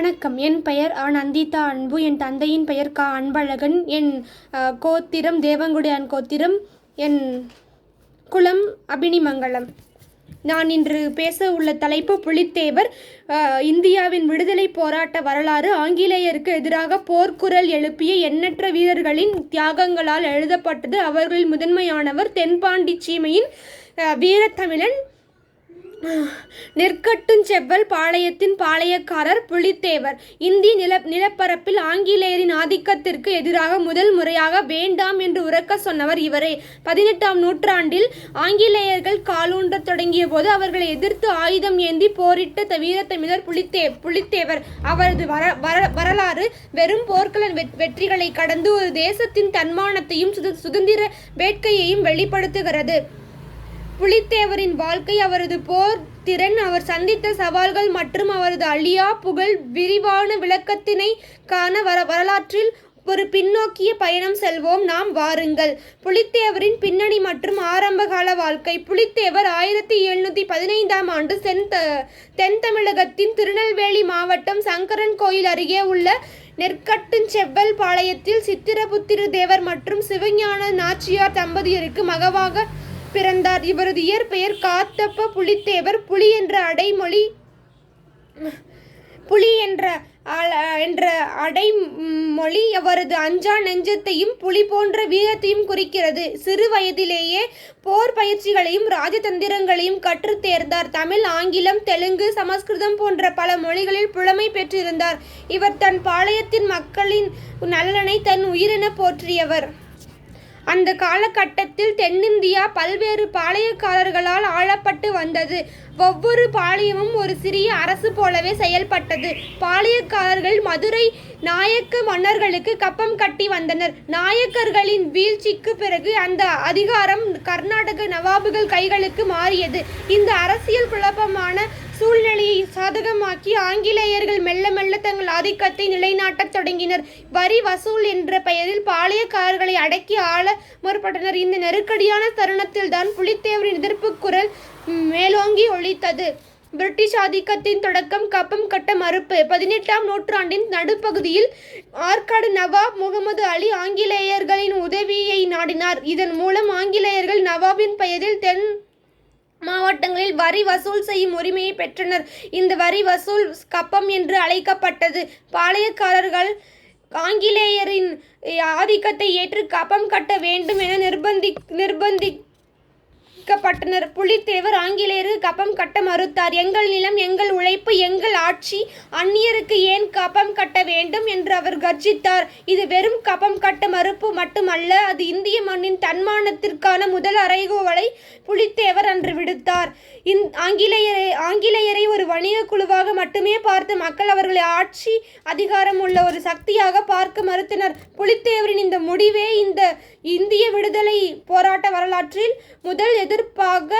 வணக்கம். என் பெயர் ஆ நந்திதா அன்பு. என் தந்தையின் பெயர் கா அன்பழகன். என் கோத்திரம் தேவங்குடியான் கோத்திரம். என் குளம் அபினிமங்கலம். நான் இன்று பேச உள்ள தலைப்பு புலித்தேவர். இந்தியாவின் விடுதலை போராட்ட வரலாறு. ஆங்கிலேயருக்கு எதிராக போர்க்குரல் எழுப்பிய எண்ணற்ற வீரர்களின் தியாகங்களால் எழுதப்பட்டது. அவர்களில் முதன்மையானவர் தென்பாண்டி சீமையின் வீரத்தமிழன். நிற்கட்டும் செவ்வல் பாளையத்தின் பாளையக்காரர் புலித்தேவர். இந்திய நில நிலப்பரப்பில் ஆங்கிலேயரின் ஆதிக்கத்திற்கு எதிராக முதல் முறையாக வேண்டாம் என்று உரக்க சொன்னவர் இவரே. பதினெட்டாம் நூற்றாண்டில் ஆங்கிலேயர்கள் காலூன்ற தொடங்கிய போது அவர்களை எதிர்த்து ஆயுதம் ஏந்தி போரிட்ட த- வீரத்தமிழர் புலித்தே புலித்தேவர். அவரது வர வர- வரலாறு வெறும் போர்க்கள வெ- வெற்றிகளை கடந்து ஒரு தேசத்தின் தன்மானத்தையும் சுத- சுதந்திர வேட்கையையும் வெளிப்படுத்துகிறது. புலித்தேவரின் வாழ்க்கை அவரது போர் திறன் அவர் சந்தித்த சவால்கள் மற்றும் அவரது அழியா புகழ் விரிவான விளக்கத்தினை காண வர வரலாற்றில் ஒரு பின்னோக்கிய பயணம் செல்வோம். நாம் வாருங்கள். புலித்தேவரின் பின்னணி மற்றும் ஆரம்பகால வாழ்க்கை. புலித்தேவர் ஆயிரத்தி எழுநூற்றி பதினைந்தாம் ஆண்டு தென் த தென் தமிழகத்தின் திருநெல்வேலி மாவட்டம் சங்கரன் கோயில் அருகே உள்ள நெற்கட்டுஞ்செவ்வல் பாளையத்தில் சித்திரபுத்திர தேவர் மற்றும் சிவஞான நாச்சியார் தம்பதியருக்கு மகவாக பிறந்தார். இவரது இயற்பெயர் காத்தப்ப புலித்தேவர் புலி என்ற அடைமொழி புலி என்ற அல- என்ற அடைமொழி அவரது அஞ்சா நெஞ்சத்தையும் புலி போன்ற வீரத்தையும் குறிக்கிறது. சிறு வயதிலேயே போர் பயிற்சிகளையும் ராஜதந்திரங்களையும் கற்றுத் தேர்ந்தார் தமிழ் ஆங்கிலம் தெலுங்கு சமஸ்கிருதம் போன்ற பல மொழிகளில் புலமை பெற்றிருந்தார். இவர் தன் பாளையத்தின் மக்களின் நலனை தன் உயிரென போற்றியவர். அந்த காலகட்டத்தில் தென்னிந்தியா பல்வேறு பாளையக்காரர்களால் ஆளப்பட்டு வந்தது. ஒவ்வொரு பாளையமும் ஒரு சிறிய அரசு போலவே செயல்பட்டது. பாளையக்காரர்கள் மதுரை நாயக்க மன்னர்களுக்கு கப்பம் கட்டி வந்தனர். நாயக்கர்களின் வீழ்ச்சிக்கு பிறகு அந்த அதிகாரம் கர்நாடக நவாபுகள் கைகளுக்கு மாறியது. இந்த அரசியல் குழப்பமான சூழ்நிலையை சாதகமாக்கி ஆங்கிலேயர்கள் மெல்ல மெல்ல தங்கள் ஆதிக்கத்தை நிலைநாட்டத் தொடங்கினர். வரி வசூல் என்ற பெயரில் பாளையக்காரர்களை அடக்கி ஆள முற்பட்டனர். இந்த நெருக்கடியான தருணத்தில் தான் புலித்தேவரின் எதிர்ப்பு குரல் மேலோங்கி ஒழித்தது பிரிட்டிஷ் ஆதிக்கத்தின் தொடக்கம் கப்பம் கட்ட மறுப்பு. பதினெட்டாம் நூற்றாண்டின் நடுப்பகுதியில் ஆற்காடு நவாப் முகமது அலி ஆங்கிலேயர்களின் உதவியை நாடினார். இதன் மூலம் ஆங்கிலேயர்கள் நவாபின் பெயரில் தென் மாவட்டங்களில் வரி வசூல் செய்யும் உரிமையை பெற்றனர். இந்த வரி வசூல் கப்பம் என்று அழைக்கப்பட்டது. பாளையக்காரர்கள் ஆங்கிலேயரின் ஆதிக்கத்தை ஏற்று கப்பம் கட்ட வேண்டும் என நிர்பந்தி நிர்பந்தி பாதிக்கப்பட்டனர் புலித்தேவர் ஆங்கிலேயருக்கு கப்பம் கட்ட மறுத்தார். எங்கள் நிலம் எங்கள் உழைப்பு எங்கள் ஆட்சி அந்நியருக்கு ஏன் கப்பம் கட்ட வேண்டும் என்று அவர் கர்ஜித்தார். இது வெறும் கப்பம் கட்ட மறுப்பு மட்டுமல்ல அது இந்திய மண்ணின் தன்மானத்திற்கான முதல் அறைகோவலை புலித்தேவர் அன்று விடுத்தார். இந் ஆங்கிலேயரை ஆங்கிலேயரை ஒரு வணிக குழுவாக மட்டுமே பார்த்து மக்கள் அவர்களை ஆட்சி அதிகாரம் உள்ள ஒரு சக்தியாக பார்க்க மறுத்தனர். புலித்தேவரின் இந்த முடிவே இந்த இந்திய விடுதலை போராட்ட வரலாற்றில் முதல் எதிர்ப்பாக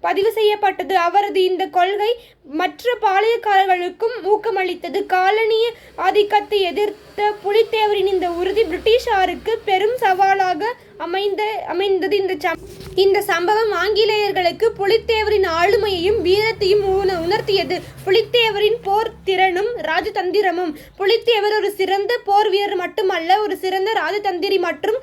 பதிவு செய்யப்பட்டது. அவரது இந்த கொள்கை மற்ற பாளையக்காரர்களுக்கும் ஊக்கமளித்தது. காலனிய ஆதிக்கத்தை எதிர்த்த புலித்தேவரின் இந்த உறுதி பிரிட்டிஷாருக்கு பெரும் சவாலாக அமைந்த அமைந்தது. இந்த சம் இந்த சம்பவம் ஆங்கிலேயர்களுக்கு புலித்தேவரின் ஆளுமையையும் வீரத்தையும் உணர்த்தியது. புலித்தேவரின் போர் திறனும் ராஜதந்திரமும். புலித்தேவர் ஒரு சிறந்த போர் வீரர் மட்டுமல்ல ஒரு சிறந்த ராஜதந்திரி மற்றும்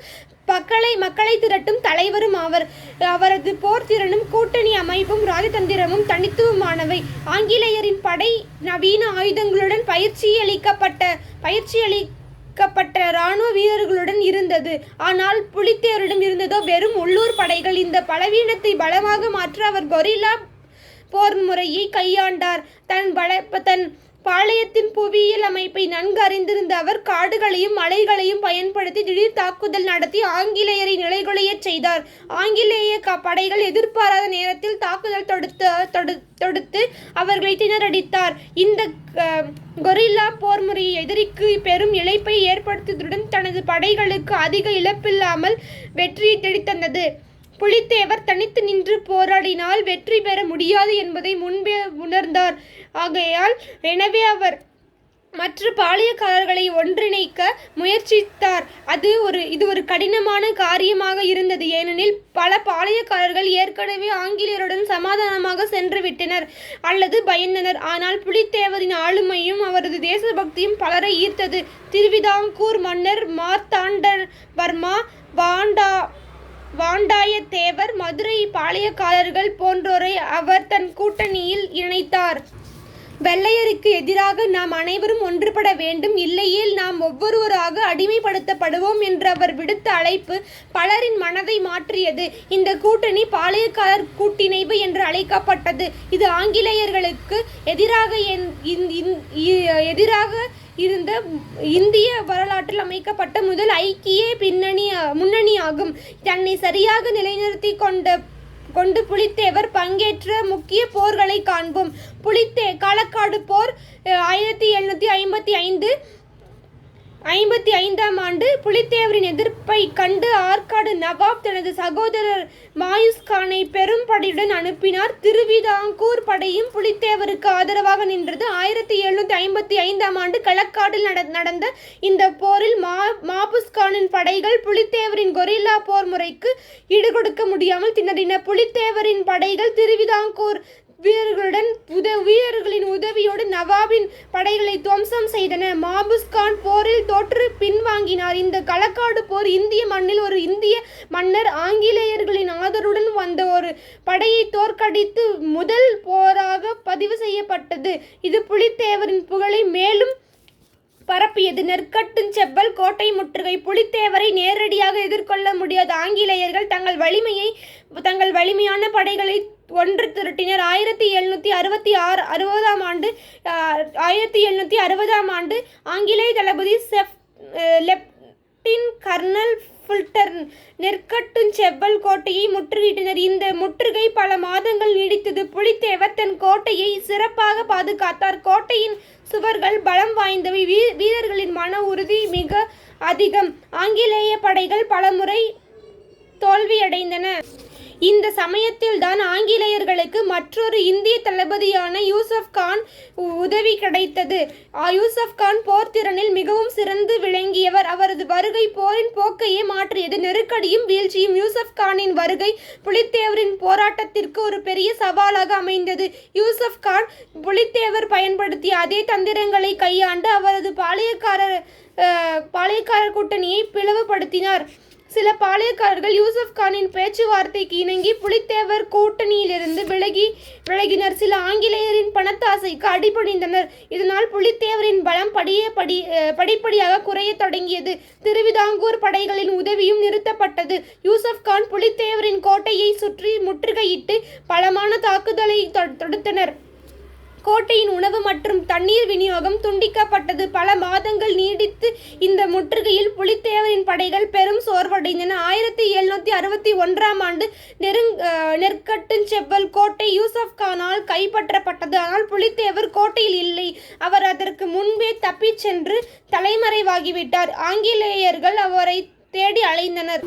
மக்களை மக்களை திரட்டும் தலைவரும் ஆவர் அவரது போர் திறனும் கூட்டணி அமைப்பும் ராஜதந்திரமும் தனித்துவமானவை. ஆங்கிலேயரின் படை நவீன ஆயுதங்களுடன் பயிற்சியளிக்கப்பட்ட பயிற்சியளிக்கப்பட்ட இராணுவ வீரர்களுடன் இருந்தது. ஆனால் புலித்தேவரிடம் இருந்ததோ வெறும் உள்ளூர் படைகள். இந்த பலவீனத்தை பலமாக மாற்ற அவர் கொரில்லா போர் முறையை கையாண்டார். தன் பல தன் பாளையத்தின் புவியியல் அமைப்பை நன்கு அறிந்திருந்த அவர் காடுகளையும் மலைகளையும் பயன்படுத்தி திடீர் தாக்குதல் நடத்தி ஆங்கிலேயரை நிலைகுலையச் செய்தார். ஆங்கிலேய படைகள் எதிர்பாராத நேரத்தில் தாக்குதல் தொடுத்து தொடு- தொடுத்து அவர்களை திணறடித்தார். இந்த கொரில்லா போர் முறை எதிரிக்கு பெரும் இழப்பை ஏற்படுத்தியதுடன் தனது படைகளுக்கு அதிக இழப்பில்லாமல் வெற்றியை தெளித்தந்தது புலித்தேவர் தனித்து நின்று போராடினால் வெற்றி பெற முடியாது என்பதை முன்பே உணர்ந்தார். ஆகையால் எனவே அவர் மற்ற பாளையக்காரர்களை ஒன்றிணைக்க முயற்சித்தார். அது ஒரு இது ஒரு கடினமான காரியமாக இருந்தது. ஏனெனில் பல பாளையக்காரர்கள் ஏற்கனவே ஆங்கிலேயருடன் சமாதானமாக சென்று விட்டனர் அல்லது பயந்தனர். ஆனால் புலித்தேவரின் ஆளுமையும் அவரது தேசபக்தியும் பலரை ஈர்த்தது. திருவிதாங்கூர் மன்னர் மார்த்தாண்டவர்மா வாண்டா தேவர் மதுரை பாளையக்காரர்கள் போன்றோரை அவர் தன் கூட்டணியில் இணைத்தார். வெள்ளையருக்கு எதிராக நாம் அனைவரும் ஒன்றுபட வேண்டும். இல்லையேல் நாம் ஒவ்வொருவராக அடிமைப்படுத்தப்படுவோம் என்று அவர் விடுத்த அழைப்பு பலரின் மனதை மாற்றியது. இந்த கூட்டணி பாளையக்காரர் கூட்டிணைவு என்று அழைக்கப்பட்டது. இது ஆங்கிலேயர்களுக்கு எதிராக என்- இந்- இந்- எதிராக இருந்த இந்திய வரலாற்றில் அமைக்கப்பட்ட முதல் ஐக்கிய பின்னணி முன்னணியாகும். தன்னை சரியாக நிலைநிறுத்தி கொண்ட கொண்டு புலித்தேவர் பங்கேற்ற முக்கிய போர்களை காண்போம். புலித்தே களக்காடு போர் ஆயிரத்தி எழுநூற்றி ஐம்பத்தி ஐந்து ஐம்பத்தி ஐந்தாம் ஆண்டு புலித்தேவரின் எதிர்ப்பை கண்டு ஆற்காடு நவாப் தனது சகோதரர் மாயூஸ் கானை பெரும் படையுடன் அனுப்பினார். திருவிதாங்கூர் படையும் புலித்தேவருக்கு ஆதரவாக நின்றது. ஆயிரத்தி எழுநூற்றி ஐம்பத்தி ஐந்தாம் ஆண்டு களக்காடில் நட நடந்த இந்த போரில் மா மாபுஸ் கானின் படைகள் புலித்தேவரின் கொரில்லா போர் முறைக்கு ஈடுகொடுக்க முடியாமல் திணறின. புலித்தேவரின் படைகள் திருவிதாங்கூர் வீரர்களுடன் உத வீரர்களின் உதவியோடு நவாபின் படைகளை துவம்சம் செய்தன. மாபுஸ் கான் போரில் தோற்று பின்வாங்கினார். இந்த களக்காடு போர் இந்திய மண்ணில் ஒரு இந்திய மன்னர் ஆங்கிலேயர்களின் ஆதரவுடன் வந்த ஒரு படையை தோற்கடித்து முதல் போராக பதிவு செய்யப்பட்டது. இது புலித்தேவரின் புகழை மேலும் பரப்பியது. நெற்கட்டும் செவ்வல் கோட்டை முற்றுகை புலித்தேவரை நேரடியாக எதிர்கொள்ள முடியாத ஆங்கிலேயர்கள் தங்கள் வலிமையை தங்கள் வலிமையான படைகளை ஒன்று திரட்டினர். ஆயிரத்தி எழுநூற்றி அறுபத்தி ஆறு அறுபதாம் ஆண்டு ஆயிரத்தி எழுநூற்றி அறுபதாம் ஆண்டு ஆங்கிலேய தளபதி செஃப் லெப்டின் கர்னல் ஃபுல்டர் நெற்கட்டும் செவ்வல் கோட்டையை முற்றுகிட்டனர் இந்த முற்றுகை பல மாதங்கள் நீடித்தது. புலித்தேவர் தன் கோட்டையை சிறப்பாக பாதுகாத்தார். கோட்டையின் சுவர்கள் பலம் வாய்ந்தவை. வீ- வீரர்களின் மன உறுதி மிக அதிகம். ஆங்கிலேய படைகள் பலமுறை தோல்வியடைந்தன. இந்த சமயத்தில் தான் ஆங்கிலேயர்களுக்கு மற்றொரு இந்திய தளபதியான யூசப் கான் உ- உதவி கிடைத்தது. யூசப் கான் போர் திறனில் மிகவும் சிறந்து விளங்கியவர். அவரது வருகை போரின் போக்கையே மாற்றியது. நெருக்கடியும் வீழ்ச்சியும் யூசப் கானின் வருகை புலித்தேவரின் போராட்டத்திற்கு ஒரு பெரிய சவாலாக அமைந்தது. யூசப் கான் புலித்தேவர் பயன்படுத்திய அதே தந்திரங்களை கையாண்டு அவரது பாளையக்காரர் பாளையக்காரர் கூட்டணியை பிளவுபடுத்தினார். சில பாளையக்காரர்கள் யூசப் கானின் பேச்சுவார்த்தைக்கு இணங்கி புலித்தேவர் கூட்டணியிலிருந்து விலகி விலகினர். சில ஆங்கிலேயரின் பணத்தாசைக்கு அடிபணிந்தனர். இதனால் புலித்தேவரின் பலம் படியே படி படிப்படியாக குறைய தொடங்கியது. திருவிதாங்கூர் படைகளின் உதவியும் நிறுத்தப்பட்டது. யூசப் கான் புலித்தேவரின் கோட்டையை சுற்றி முற்றுகையிட்டு பலமான தாக்குதலை தொடுத்தனர். கோட்டையின் உணவு மற்றும் தண்ணீர் விநியோகம் துண்டிக்கப்பட்டது. பல மாதங்கள் நீடித்து இந்த முற்றுகையில் புலித்தேவரின் படைகள் பெரும் சோர்வடைந்தன. ஆயிரத்தி எழுநூத்தி அறுபத்தி ஒன்றாம் ஆண்டு நெருங் அஹ், செவ்வல் கோட்டை யூசப் கானால் கைப்பற்றப்பட்டது. ஆனால் புலித்தேவர் கோட்டையில் இல்லை. அவர் அதற்கு முன்பே தப்பிச் சென்று தலைமறைவாகிவிட்டார். ஆங்கிலேயர்கள் அவரை தேடி அலைந்தனர்.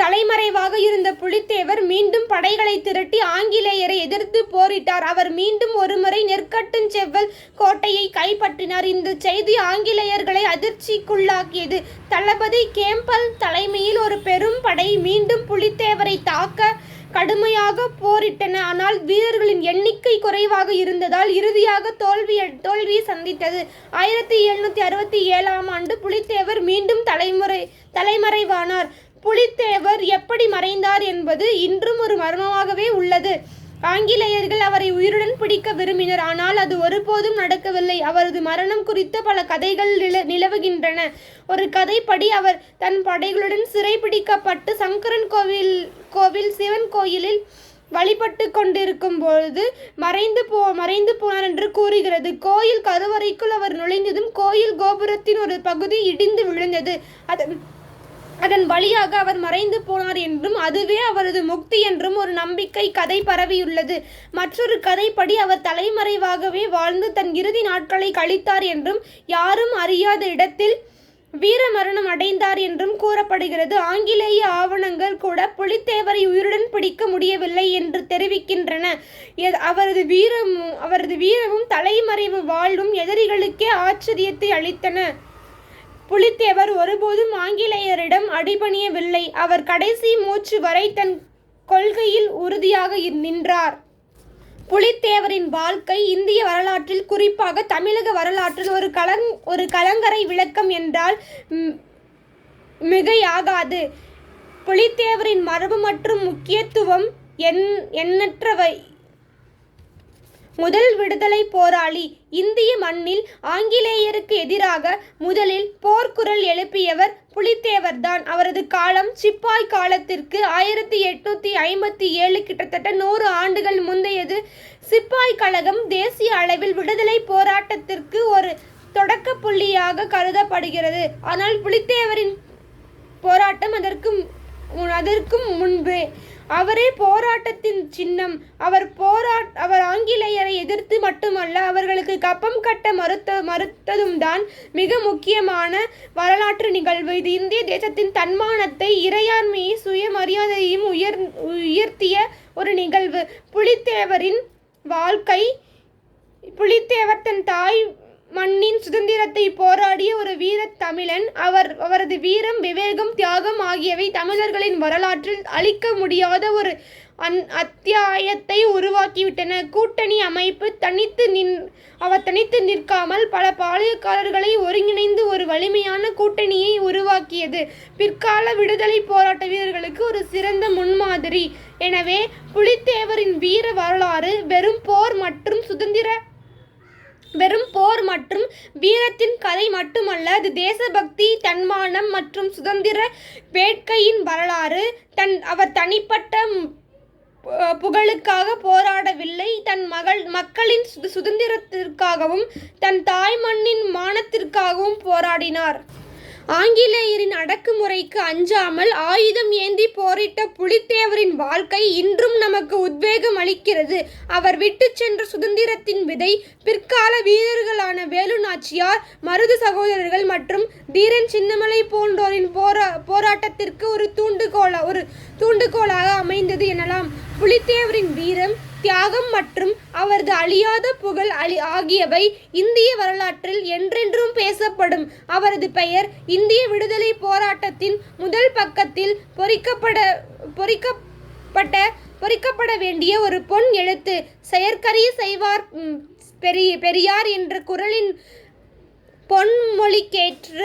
தலைமறைவாக இருந்த புலித்தேவர் மீண்டும் படைகளை திரட்டி ஆங்கிலேயரை எதிர்த்து போரிட்டார். அவர் மீண்டும் ஒருமுறை நெற்கட்டுஞ் செவ்வல் கோட்டையை கைப்பற்றினார். இந்த செய்தி ஆங்கிலேயர்களை அதிர்ச்சிக்குள்ளாக்கியது. தளபதி கேம்பல் தலைமையில் ஒரு பெரும் படை மீண்டும் புலித்தேவரை தாக்க கடுமையாக போரிட்டன. ஆனால் வீரர்களின் எண்ணிக்கை குறைவாக இருந்ததால் இறுதியாக தோல்வி தோல்வியை சந்தித்தது. ஆயிரத்தி எழுநூத்தி அறுபத்தி ஏழாம் ஆண்டு புலித்தேவர் மீண்டும் தலைமுறை தலைமறைவானார். புலித்தேவர் எப்படி மறைந்தார் என்பது இன்றும் ஒரு மர்மமாகவே உள்ளது. ஆங்கிலேயர்கள் அவரை உயிருடன் பிடிக்க விரும்பினர். ஆனால் அது ஒருபோதும் நடக்கவில்லை. அவரது மரணம் குறித்த பல கதைகள் நில நிலவுகின்றன. ஒரு கதைப்படி அவர் தன் படைகளுடன் சிறைபிடிக்கப்பட்டு சங்கரன் கோவில் கோவில் சிவன் கோயிலில் வழிபட்டு கொண்டிருக்கும் பொழுது மறைந்து போ மறைந்து போனார் என்று கூறுகிறது. கோயில் கருவறைக்குள் அவர் நுழைந்ததும் கோயில் கோபுரத்தின் ஒரு பகுதி இடிந்து விழுந்தது. அதன் அதன் வழியாக அவர் மறைந்து போனார் என்றும் அதுவே அவரது முக்தி என்றும் ஒரு நம்பிக்கை கதை பரவியுள்ளது. மற்றொரு கதைப்படி அவர் தலைமறைவாகவே வாழ்ந்து தன் இறுதி நாட்களை கழித்தார் என்றும் யாரும் அறியாத இடத்தில் வீர மரணம் அடைந்தார் என்றும் கூறப்படுகிறது. ஆங்கிலேய ஆவணங்கள் கூட புலித்தேவரை உயிருடன் பிடிக்க முடியவில்லை என்று தெரிவிக்கின்றன. எ- அவரது வீரமும் அவரது வீரமும் தலைமறைவு வாழ்வும் எதிரிகளுக்கே ஆச்சரியத்தை அளித்தன. புலித்தேவர் ஒருபோதும் ஆங்கிலேயரிடம் அடிபணியவில்லை. அவர் கடைசி மூச்சு வரை தன் கொள்கையில் உறுதியாக நின்றார். புலித்தேவரின் வாழ்க்கை இந்திய வரலாற்றில் குறிப்பாக தமிழக வரலாற்றில் ஒரு கலங் ஒரு கலங்கரை விளக்கம் என்றால் மிகையாகாது. புலித்தேவரின் மரபு மற்றும் முக்கியத்துவம் எண் எண்ணற்றவை. முதல் விடுதலை போராளி இந்திய மண்ணில் ஆங்கிலேயருக்கு எதிராக முதலில் போர்க்குரல் எழுப்பியவர் புலித்தேவர்தான். அவரது காலம் சிப்பாய் காலத்திற்கு ஆயிரத்தி எட்நூத்தி ஐம்பத்தி ஏழு கிட்டத்தட்ட நூறு ஆண்டுகள் முந்தையது. சிப்பாய் கழகம் தேசிய அளவில் விடுதலை போராட்டத்திற்கு ஒரு தொடக்க புள்ளியாக கருதப்படுகிறது. ஆனால் புலித்தேவரின் போராட்டம் அதற்கும் அதற்கும் முன்பே அவரே போராட்டத்தின் சின்னம். அவர் போரா அவர் ஆங்கிலேயரை எதிர்த்து மட்டுமல்ல அவர்களுக்கு கப்பம் கட்ட மறுத்த மறுத்ததும் தான் மிக முக்கியமான வரலாற்று நிகழ்வு. இது இந்திய தேசத்தின் தன்மானத்தை இறையாண்மையை சுயமரியாதையையும் உயர் உயர்த்திய ஒரு நிகழ்வு. புலித்தேவரின் வாழ்க்கை புலித்தேவர் தன் தாய் மண்ணின் சுதந்திரத்தை போராடிய ஒரு வீர தமிழன் அவர் அவரது வீரம் விவேகம் தியாகம் ஆகியவை தமிழர்களின் வரலாற்றில் அழிக்க முடியாத ஒரு அந் அத்தியாயத்தை உருவாக்கிவிட்டன. கூட்டணி அமைப்பு தனித்து நின் அவர் தனித்து நிற்காமல் பல பாளையக்காரர்களை ஒருங்கிணைந்து ஒரு வலிமையான கூட்டணியை உருவாக்கியது. பிற்கால விடுதலை போராட்ட வீரர்களுக்கு ஒரு சிறந்த முன்மாதிரி. எனவே புலித்தேவரின் வீர வரலாறு வெறும் போர் மற்றும் சுதந்திர வெறும் போர் மற்றும் வீரத்தின் கதை மட்டுமல்ல அது தேசபக்தி தன்மானம் மற்றும் சுதந்திர வேட்கையின் வரலாறு. தன் அவர் தனிப்பட்ட பு- புகழுக்காக போராடவில்லை. தன் மகள் மக்களின் சு- சுதந்திரத்திற்காகவும் தன் தாய் மண்ணின் மானத்திற்காகவும் போராடினார். ஆங்கிலேயரின் அடக்குமுறைக்கு அஞ்சாமல் ஆயுதம் ஏந்தி போரிட்ட புலித்தேவரின் வாழ்க்கை இன்றும் நமக்கு உத்வேகம் அளிக்கிறது. அவர் விட்டு சென்ற சுதந்திரத்தின் விதை பிற்கால வீரர்களான வேலு நாச்சியார் மருது சகோதரர்கள் மற்றும் தீரன் சின்னமலை போன்றோரின் போரா போராட்டத்திற்கு ஒரு தூண்டுகோலா ஒரு தூண்டுகோலாக அமைந்தது எனலாம். புலித்தேவரின் வீரம் தியாகம் மற்றும் அவரது அழியாத புகழ் அழி ஆகியவை இந்திய வரலாற்றில் என்றென்றும் பேசப்படும். அவரது பெயர் இந்திய விடுதலை போராட்டத்தின் முதல் பக்கத்தில் பொறிக்கப்பட பொறிக்கப்பட்ட பொறிக்கப்பட வேண்டிய ஒரு பொன் எழுத்து. செயற்கரிய செய்வார் பெரிய பெரியார் என்ற குரலின் பொன்மொழிக்கேற்ற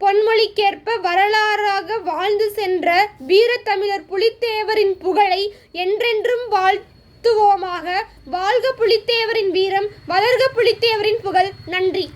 பொன்மொழிக்கேற்ப வரலாறாக வாழ்ந்து சென்ற வீரத்தமிழர் புலித்தேவரின் புகழை என்றென்றும் வாழ் வாழ்த்துவோமாக வாழ்க புலித்தேவரின் வீரம் வளர்க புலித்தேவரின் புகழ். நன்றி.